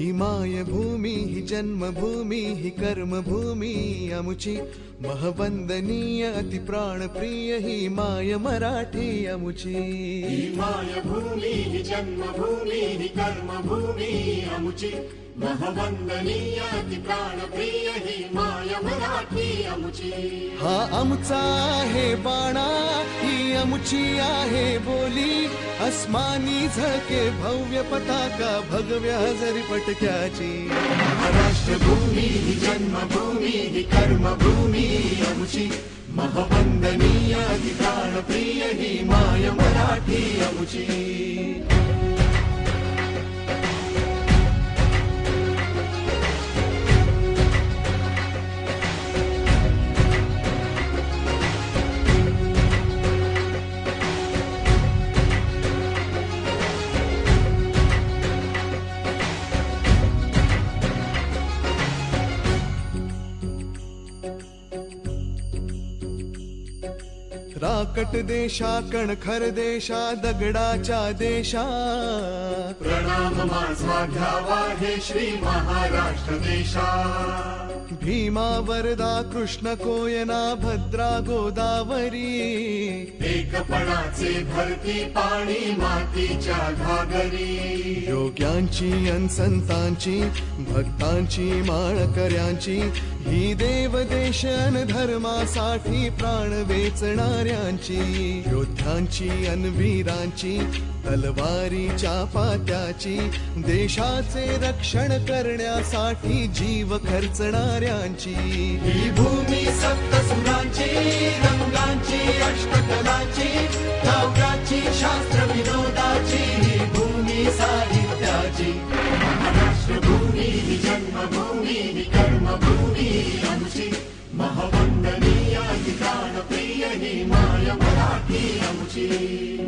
ही मायभूमी ही जन्मभूमी कर्मभूमी अमुची महवंदनीय अति प्राणप्रिय ही माय मराठी अमुची। माय भूमी जन्मभूमी कर्मभूमी अमुची महवंदनीय प्राणप्रिय हि माय मराठी अमुची हा आमचा आहे बाणा ही अमुची आहे बोली. अस्मानी झळके भव्य पताका भगव्या हजरी पटक्याची महाराष्ट्रभूमी हि जन्मभूमी हि कर्मभूमी अमुची महवंदनीय प्राणप्रिय हि माय मराठी अमुची राकट देशा कणखर देशा दगडाच्या देशा। प्रणाम माझा घ्यावा हे श्री महाराष्ट्र देशा। भीमा वरदा कृष्ण कोयना भद्रा गोदावरी। एकपणाचे भरती पाणी मातीच्या घागरी। योग्यांची अन संतांची भक्तांची माळकऱ्यांची ही देवदेश अन धर्मासाठी प्राण वेचणाऱ्यांची योद्ध्यांची अन वीरांची तलवारीच्या पात्याची देशाचे रक्षण करण्यासाठी जीव खर्चणाऱ्यांची. ही भूमी सप्तसुरांची रंगांची अष्टकलांची काव्याची शास्त्र विनोदाची ही भूमी साहित्याची. महाराष्ट्रभूमी ही जन्मभूमी आमची. महवंदनीय ही प्राणप्रिय ही माय मराठी आमची